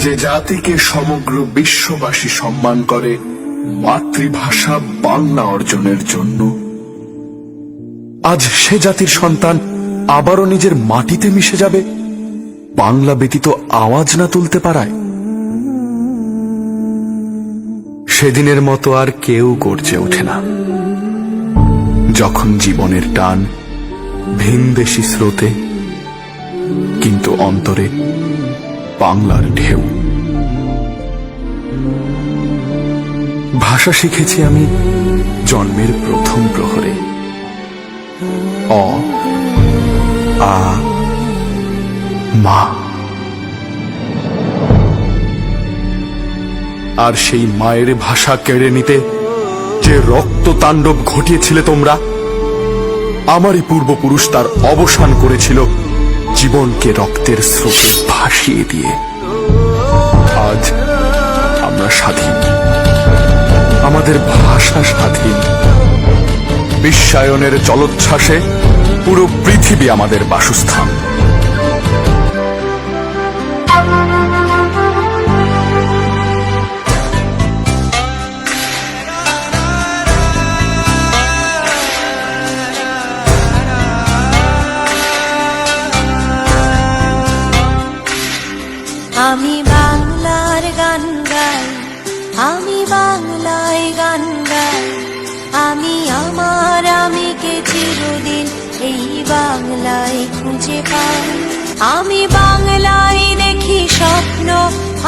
যে জাতিকে সমগ্র বিশ্ববাসী সম্মান করে, মাতৃভাষা বাংলা অর্জনের জন্য। আজ সে জাতির সন্তান আবারও নিজের মাটিতে মিশে যাবে, বাংলা ব্যতীত আওয়াজ না তুলতে পারায়। সেদিনের মতো আর কেউ গর্জে ওঠে না। যখন জীবনের টান ভিনদেশি স্রোতে, কিন্তু অন্তরে বাংলার ঢেউ। ভাষা শিখেছি আমি জন্মের প্রথম প্রহরে। অ, আ, মা। আর সেই মায়ের ভাষা কেড়ে নিতে যে রক্ত তাণ্ডব ঘটিয়েছিলে তোমরা, আমারই পূর্বপুরুষ তার অবসান করেছিল জীবনকে রক্তের স্রোতে ভাসিয়ে দিয়ে আজ আমরা স্বাধীন। আমাদের ভাষা স্বাধীন। বিশ্বায়নের জলোচ্ছ্বাসে পুরো পৃথিবী আমাদের বাসস্থান।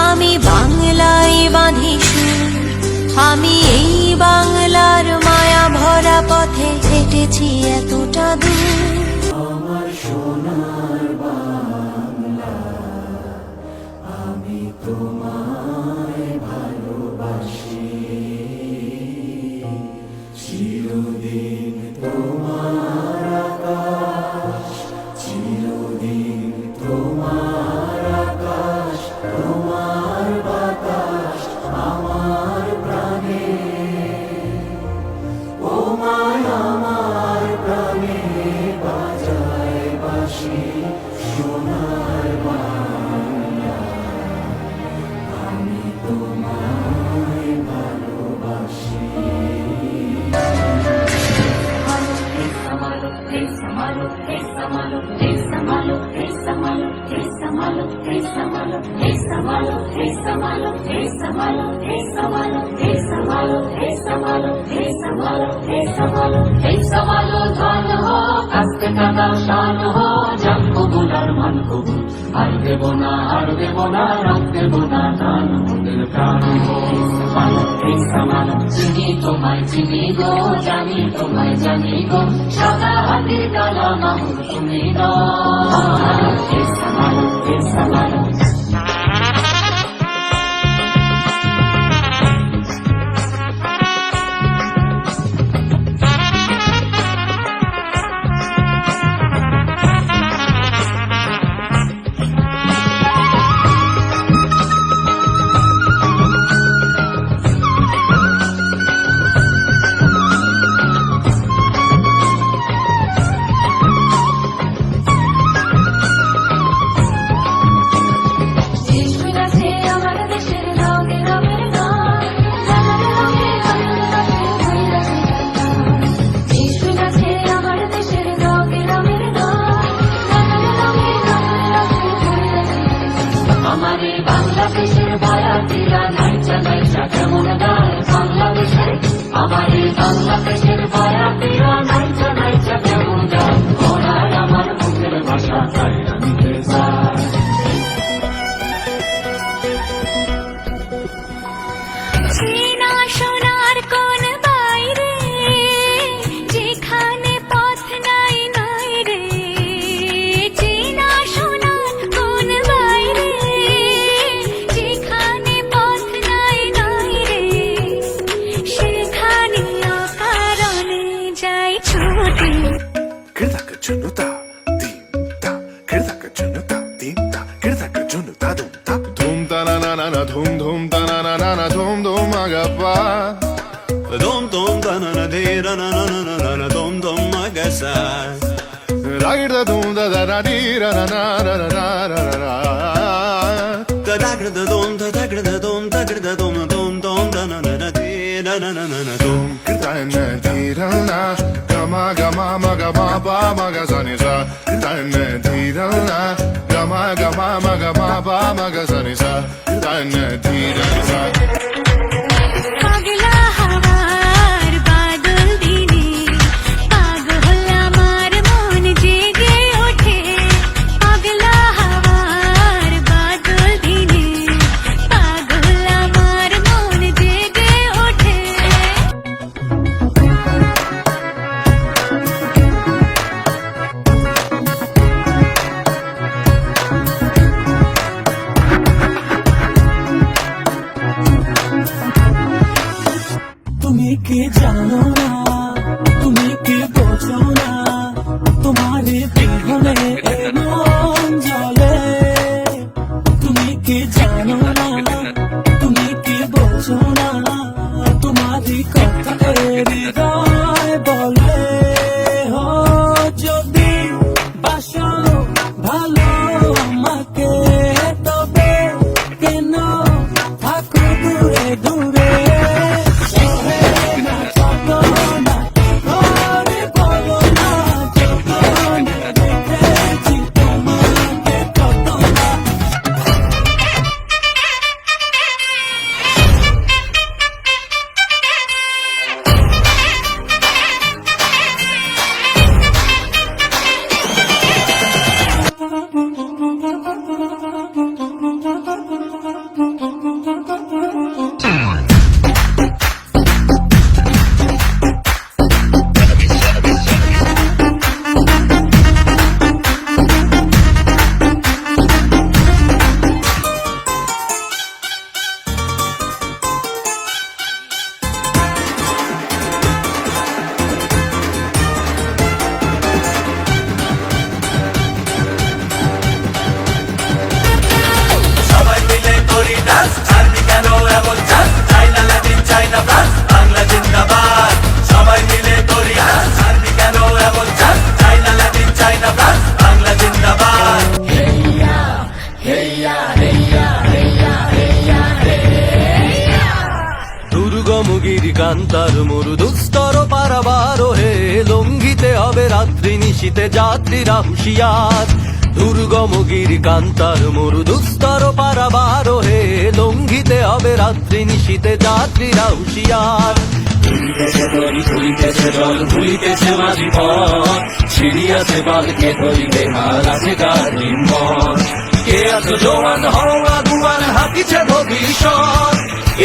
আমি বাংলায় বাঁধি। আমি এই বাংলার মায়া ভরা পথে হেঁটেছি এতটা দূর। জান মান তোমায় জানি গো সাদা হাতির কালা মাহুর তুমি না এই সমালো এই সমালো যিশুর chunuta, tinta, kirda ka chunuta, tinta, kirda ka chunuta, dumta. Dum ta na na na na dum dum ta na na na na dum dum agappa. Dum dum ta na na dira na na na na na na dum dum agasa. Da kirda dum da da da dira na na na na na na na na. Da da kirda dum da da kirda dum da kirda dum dum dum da na na na dira na na na na dum. Tane dirana Gama gama maga ma ba maga zani za Tane dirana Gama gama maga ma ba maga zani za Tane dirana Magila কি জানো না তুমি কি বোঝো না তোমারই কথা বলে। নিশীতে যাত্রীরা হুঁশিয়ার। দুর্গম গিরিকান্তার মরু দুস্তর পারাবার হে লঙ্ঘিতে হবে রাত্রি নিশীতে যাত্রীরা হুঁশিয়ার। ভুলিতেছে জল ভুলিতেছে মাঝি পথ। বালকে হাল আছে কারিম কে আছো জোয়ান হওয়া দুয়ান হাতিছে ভবিষ্যৎ।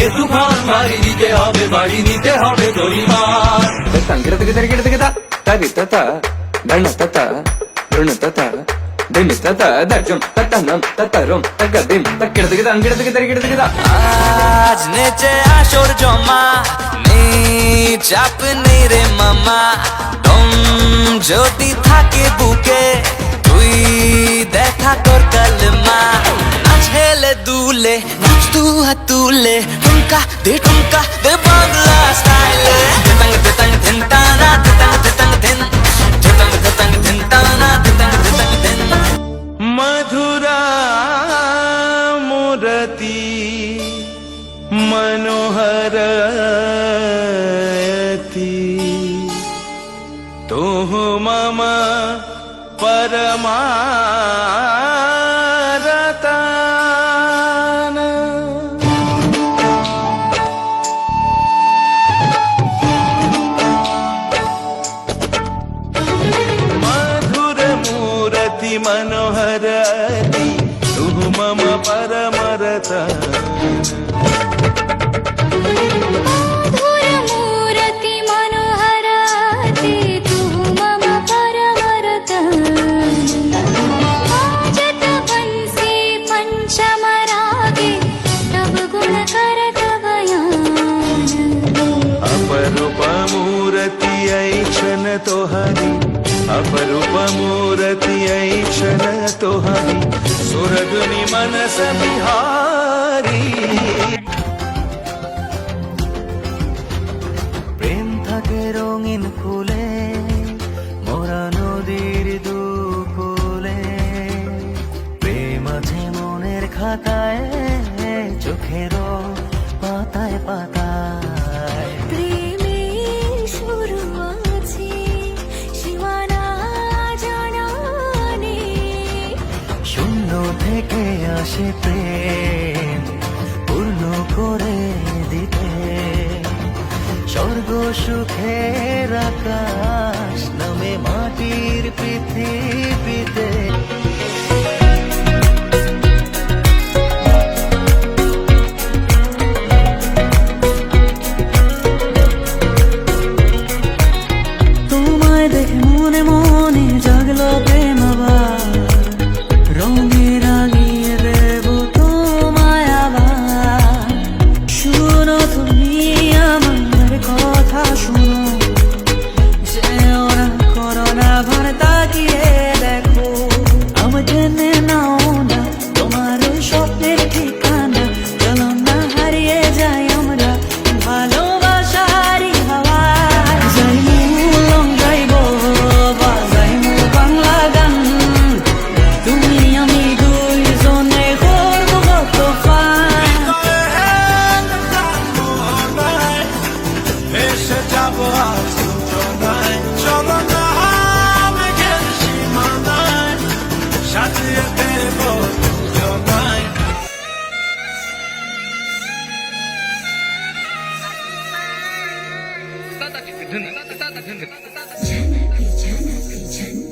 এ তুফান মারি দিতে হবে বাড়ি নিতে হবে দরিমার தன தத தன தத தின் தத தர்ஜம் தத்தனம் தத்தரும் தக்கதிம் தக்கிடதுக்கு தான் கிடதுக்கு தரிக்கிடதுக்கு தான் आज नेचे आशोर जोमा नीच अपने रे मामा तुम ज्योति थाके बुके তুই দেখা তোর কলমা ছেলে দুলে নাচ তু হাতুলে ঠুমকা দে ঠুমকা দে বাংলা স্টাইলে তেতং তেতং ধিন তারা তেতং তেতং ধিন मधुरा मूर्ति मनोहर तू मम परमा পূর্ণ করে দিতে। স্বর্গ সুখের আকাশ নামে মাটির পৃথিবীতে।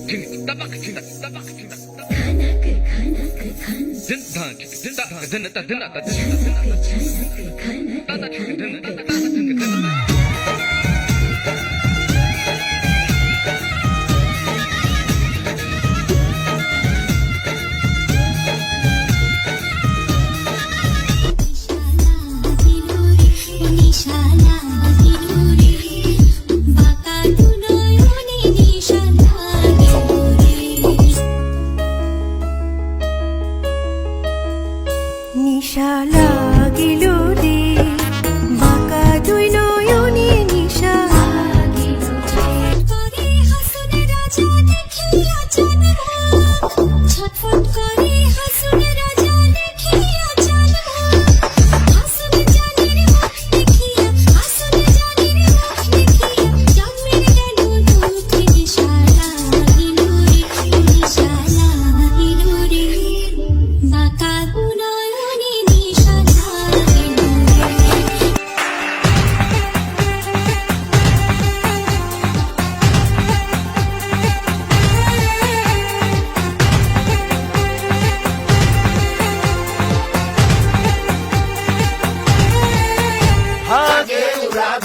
Didn't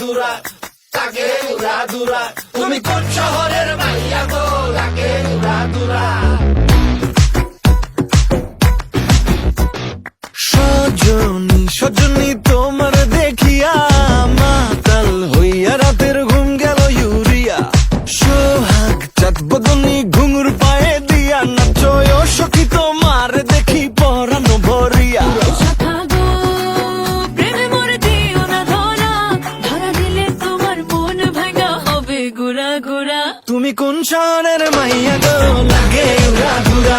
দুরা তাকে উড়া দুরা? তুমি কোন শহরের মাইয়া গো? লাগে উড়া দুরা? সজনী সজনী তুমি কোন শানের মাইয়া গো? লাগে উড়া